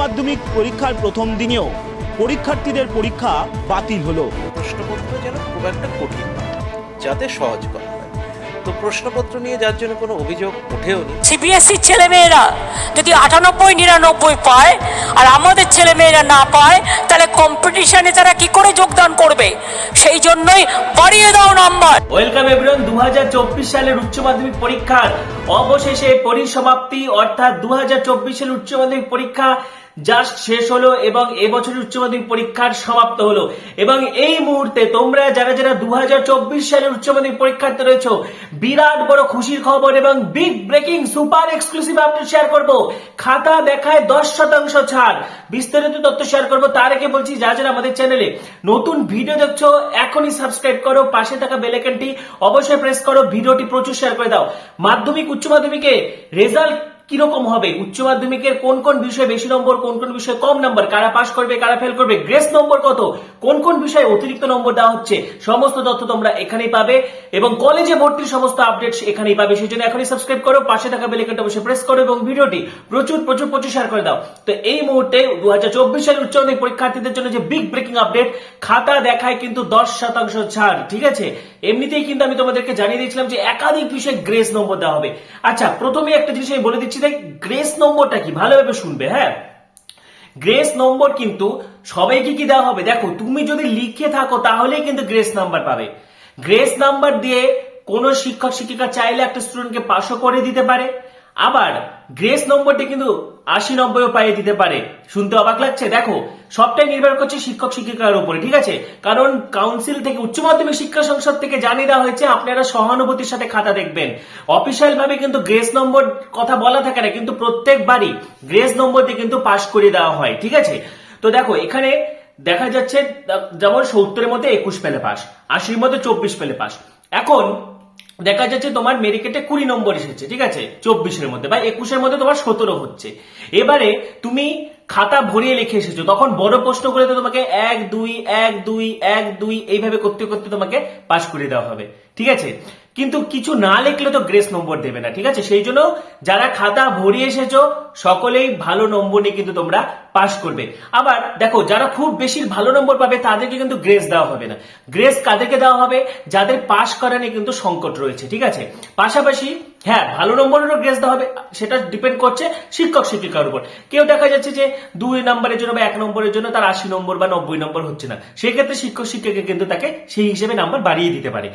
মাধ্যমিক পরীক্ষার প্রথম দিনেও পরীক্ষার্থীদের পরীক্ষা বাতিল হলো। প্রশ্নপত্র যেন খুব একটা কঠিন যাতে সহজ করা তো প্রশ্নপত্র নিয়ে যার জন্য কোনো অভিযোগ ওঠেও নি সিবিএসসির ছেলেমেয়েরা যদি আটানব্বই নিরানব্বই পায় আর আমাদের ছেলেমেয়েরা না পায় তাহলে কম্পিটিশনে তারা কি করে যোগদান করবে? সেই জন্যই বাড়িয়ে দাও নাম্বার। ওয়েলকাম এভরিওয়ান দু সালের উচ্চ মাধ্যমিক পরীক্ষার অবশেষে পরিসমাপ্তি, অর্থাৎ দু সালের উচ্চ মাধ্যমিক পরীক্ষা জাস্ট শেষ হলো এবং এবছরের উচ্চ মাধ্যমিক পরীক্ষার সমাপ্ত হলো। এবং এই মুহূর্তে তোমরা যারা যারা দু সালের উচ্চ মাধ্যমিক পরীক্ষার্থী রয়েছে, বিরাট বড় খুশির খবর এবং big breaking super exclusive update share করব। খাতা দেখায় দশ শতাংশ ছাড়। বিস্তারিত তথ্য শেয়ার করব, তার আগে বলছি, যারা যারা আমাদের চ্যানেলে নতুন ভিডিও দেখছ, এখনই সাবস্ক্রাইব করো, পাশে থাকা বেল আইকনটি অবশ্যই প্রেস করো ভিডিওটি প্রচুর শেয়ার করে দাও। মাধ্যমিক, উচ্চ মাধ্যমিকে রেজাল্ট কীরকম হবে? উচ্চ মাধ্যমিকের কোন কোন বিষয়ে বেশি নম্বর, কোন কোন বিষয়ে কম নম্বর, কারা পাস করবে, কারা ফেল করবে গ্রেস নম্বর কত? কোন কোন বিষয়ে অতিরিক্ত নম্বর দেওয়া হচ্ছে? সমস্ত তথ্য তোমরা এখানেই পাবে এবং কলেজে ভর্তির সমস্ত আপডেট এখানেই পাবে সেই জন্য এখনই সাবস্ক্রাইব করো, পাশে থাকা বেলাইকনটা অবশ্যই প্রেস করো এবং ভিডিওটি প্রচুর প্রচুর প্রচুর শেয়ার করে দাও। তো এই মুহূর্তে দু হাজার চব্বিশ সালের উচ্চ মাধ্যমিক পরীক্ষার্থীদের জন্য যে বিগ ব্রেকিং আপডেট খাতা দেখায় কিন্তু দশ শতাংশ ছাড়, ঠিক আছে? এমনিতেই কিন্তু আমি তোমাদেরকে জানিয়ে দিয়েছিলাম যে একাধিক বিষয়ে গ্রেস নম্বর দেওয়া হবে। আচ্ছা প্রথমে একটা জিনিস আমি বলে দিচ্ছি দেখ গ্রেস নম্বরটা কি? ভালোভাবে শুনবে হ্যাঁ? গ্রেস নম্বর কিন্তু সবাইকে কি দেওয়া হবে? দেখো, তুমি যদি লিখে থাকো, তাহলেই কিন্তু গ্রেস নাম্বার পাবে। গ্রেস নাম্বার দিয়ে কোনো শিক্ষক, শিক্ষিকা চাইলে একটা স্টুডেন্টকে পাশও করে দিতে পারে। আবার গ্রেস নম্বরটি কিন্তু আশি নব্বইও পাইয়ে দিতে পারে। শুনতে অবাক লাগছে? দেখো, সবটাই নির্ভর করছে শিক্ষক শিক্ষিকার উপরে, ঠিক আছে? কারণ কাউন্সিল থেকে, উচ্চ মাধ্যমিক শিক্ষা সংসদ থেকে জানিয়ে দেওয়া হয়েছে, আপনারা সহানুভূতির সাথে খাতা দেখবেন। অফিসিয়াল ভাবে কিন্তু গ্রেস নম্বর কথা বলা থাকে না, কিন্তু প্রত্যেকবারই গ্রেস নম্বর দিয়ে কিন্তু পাশ করে দেওয়া হয়, ঠিক আছে? তো দেখো, এখানে দেখা যাচ্ছে, যেমন সত্তরের মধ্যে একুশ পেলে পাস আশির মধ্যে চব্বিশ পেলে পাস এখন দেখা যাচ্ছে তোমার মেরিকেটে কুড়ি নম্বর এসেছে, ঠিক আছে? চব্বিশের মধ্যে বা একুশের মধ্যে তোমার সতেরো হচ্ছে। এবারে তুমি খাতা ভরিয়ে লিখে এসেছ, তখন বড় প্রশ্ন করে তো তোমাকে এক, দুই এক দুই এক, দুই এইভাবে করতে করতে তোমাকে পাশ করে দেওয়া হবে, ঠিক আছে? কিন্তু কিছু না লিখলে তো গ্রেস নম্বর দেবে না, ঠিক আছে? সেই জন্য যারা খাতা ভরিয়ে এসেছ, সকলেই ভালো নম্বর নিয়ে কিন্তু তোমরা পাশ করবে। আবার দেখো, যারা খুব বেশি ভালো নম্বর পাবে, তাদেরকে কিন্তু গ্রেস দেওয়া হবে না। গ্রেস কাদেরকে দেওয়া হবে? যাদের পাশ করা নিয়ে কিন্তু সংকট রয়েছে, ঠিক আছে? পাশাপাশি হ্যাঁ ভালো নম্বরেরও গ্রেস দেওয়া হবে, সেটা ডিপেন্ড করছে শিক্ষক, শিক্ষিকার উপর। কেউ দেখা যাচ্ছে যে দুই নম্বরের জন্য বা এক নম্বরের জন্য তার আশি নম্বর বা নব্বই নম্বর হচ্ছে না। সেক্ষেত্রে শিক্ষক, শিক্ষিকা কিন্তু তাকে সেই হিসেবে নাম্বার বাড়িয়ে দিতে পারে।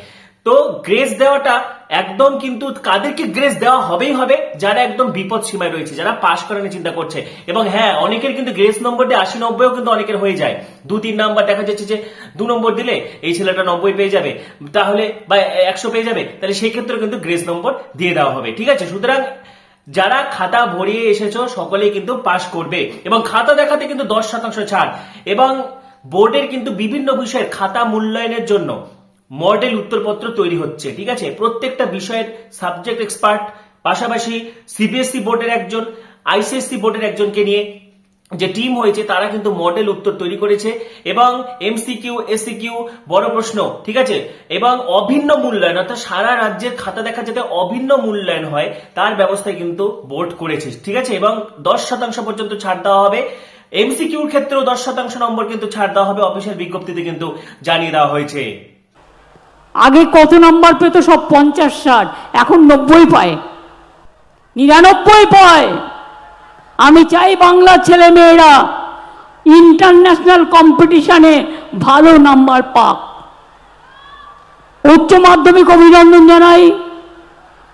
তো গ্রেস দেওয়াটা একদম কিন্তু কাদেরকে গ্রেস দেওয়া হবেই হবে যারা একদম বিপদ সীমায় রয়েছে, যারা পাশ করানোর চিন্তা করছে। এবং হ্যাঁ অনেকের কিন্তু গ্রেস নম্বর দিয়ে আশি নব্বইও কিন্তু অনেকের হয়ে যায়। দু, তিন নাম্বার দেখা যাচ্ছে যে দু নম্বর দিলে এই ছেলেটা নব্বই পেয়ে যাবে, তাহলে বা একশো পেয়ে যাবে, তাহলে সেই ক্ষেত্রে কিন্তু গ্রেস নম্বর দিয়ে দেওয়া হবে। ঠিক আছে? সুতরাং যারা খাতা ভরিয়ে এসেছ, সকলেই কিন্তু পাশ করবে। এবং খাতা দেখাতে কিন্তু দশ শতাংশ ছাড়। এবং বোর্ডের কিন্তু বিভিন্ন বিষয়ের খাতা মূল্যায়নের জন্য মডেল উত্তরপত্র তৈরি হচ্ছে, ঠিক আছে? প্রত্যেকটা বিষয়ের সাবজেক্ট এক্সপার্ট, পাশাপাশি সিবিএসসি বোর্ডের একজন আইসিএসসি বোর্ডের একজনকে নিয়ে যে টিম হয়েছে, তারা কিন্তু মডেল উত্তর তৈরি করেছে এবং এমসিকিউ এসিকিউ বড় প্রশ্ন, ঠিক আছে? এবং অভিন্ন মূল্যায়ন, অর্থাৎ সারা রাজ্যের খাতা দেখা যাতে অভিন্ন মূল্যায়ন হয়, তার ব্যবস্থা কিন্তু বোর্ড করেছে, ঠিক আছে? এবং দশ শতাংশ পর্যন্ত ছাড় দেওয়া হবে। এমসিকিউর ক্ষেত্রেও দশ শতাংশ নম্বর কিন্তু ছাড় দেওয়া হবে অফিসিয়াল বিজ্ঞপ্তিতে কিন্তু জানিয়ে দেওয়া হয়েছে। আগে কত নাম্বার পেত? সব পঞ্চাশ, ষাট। এখন নব্বই পায়। নিরানব্বই পায়। আমি চাই বাংলার ছেলে মেয়েরা ইন্টারন্যাশনাল কম্পিটিশানে ভালো নাম্বার পাক। উচ্চ মাধ্যমিক অভিনন্দন জানাই।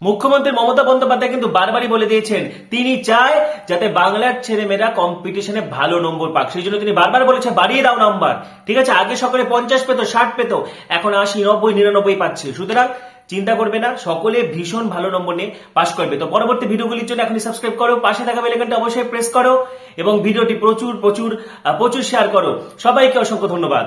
মুখ্যমন্ত্রী মমতা বন্দ্যোপাধ্যায় কিন্তু বারবারই বলে দিয়েছেন, তিনি চায় যাতে বাংলার ছেলেমেয়েরা কম্পিটিশনে ভালো নম্বর পাক। সেই জন্য তিনি বারবার বলেছে বাড়িয়ে দাও নাম্বার ঠিক আছে, আগে সকলে পঞ্চাশ পেত, ষাট পেত, এখন আশি, নব্বই, নিরানব্বই পাচ্ছে। সুতরাং চিন্তা করবে না, সকলে ভীষণ ভালো নম্বর নিয়ে পাশ করবে। তো পরবর্তী ভিডিওগুলির জন্য এখনই সাবস্ক্রাইব করো, পাশে থাকা বেলাইকনটা অবশ্যই প্রেস করো, এবং ভিডিওটি প্রচুর প্রচুর প্রচুর শেয়ার করো। সবাইকে অসংখ্য ধন্যবাদ।